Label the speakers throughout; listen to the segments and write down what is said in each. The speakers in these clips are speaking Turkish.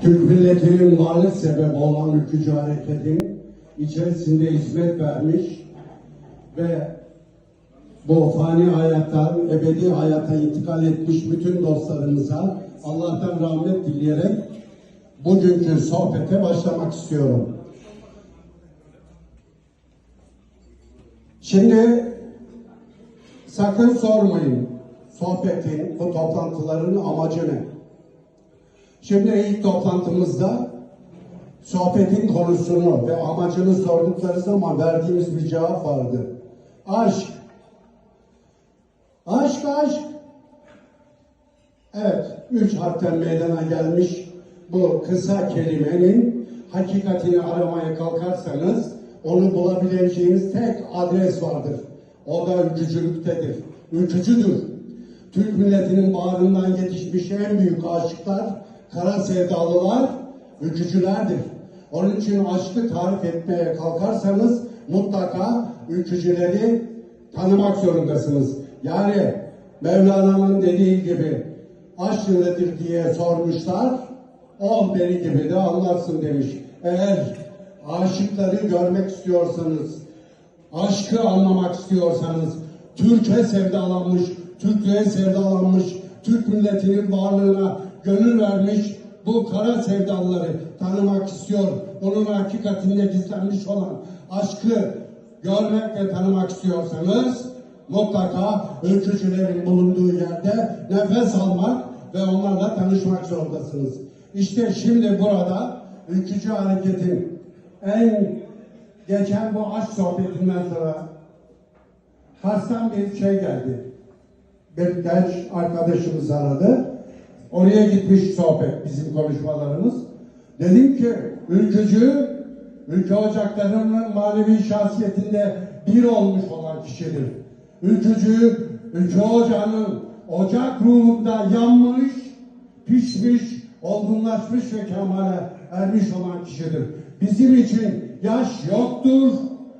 Speaker 1: Türk milletinin varlık sebebi olan ülkücü hareketin içerisinde hizmet vermiş ve bu fani hayattan ebedi hayata intikal etmiş bütün dostlarımıza Allah'tan rahmet dileyerek bugünkü sohbete başlamak istiyorum. Şimdi sakın sormayın sohbetin, bu toplantıların amacı ne? Şimdi ilk toplantımızda sohbetin konusunu ve amacını sordukları zaman verdiğimiz bir cevap vardı. Aşk. Aşk, aşk. Evet, üç harften meydana gelmiş bu kısa kelimenin hakikatini aramaya kalkarsanız onu bulabileceğiniz tek adres vardır. O da ülkücülüktedir. Ülkücüdür. Türk milletinin bağrından yetişmiş en büyük aşıklar, kara sevdalılar, ülkücülerdir. Onun için aşkı tarif etmeye kalkarsanız mutlaka ülkücüleri tanımak zorundasınız. Yani Mevlana'nın dediği gibi aşk nedir diye sormuşlar. Ol beni gibi de anlarsın demiş. Eğer aşıkları görmek istiyorsanız, aşkı anlamak istiyorsanız, Türkiye sevdalanmış, Türkiye sevdalanmış, Türk milletinin varlığına gönül vermiş bu kara sevdalıları tanımak istiyor. Onun hakikatinde gizlenmiş olan aşkı görmek ve tanımak istiyorsanız mutlaka ülkücülerin bulunduğu yerde nefes almak ve onlarla tanışmak zorundasınız. İşte şimdi burada ülkücü hareketin en geçen bu aşk sohbetinden sonra Kars'tan bir şey geldi. Bir genç arkadaşımız aradı. Oraya gitmiş sohbet bizim konuşmalarımız. Dedim ki ülkücü ülke ocaklarının manevi şahsiyetinde bir olmuş olan kişidir. Ülkücü ülke ocağının ocak ruhunda yanmış, pişmiş, olgunlaşmış ve kemale ermiş olan kişidir. Bizim için yaş yoktur,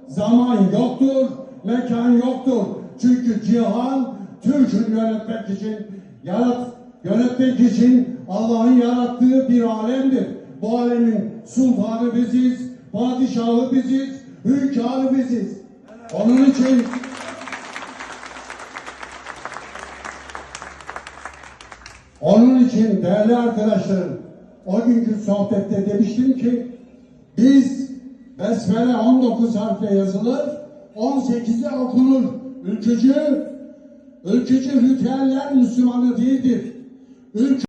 Speaker 1: zaman yoktur, mekan yoktur. Çünkü cihan Türk'ün yönetmek için yarat, yönetmek için Allah'ın yarattığı bir alemdir. Bu alemin sultanı biziz, padişahı biziz, hünkârı biziz. Onun için onun için değerli arkadaşlarım o günkü sohbette demiştim ki biz Besmele 19 harfle yazılır, 18'de okunur. Ülkücü, ülkücü ritüeller Müslümanı değildir. Bizim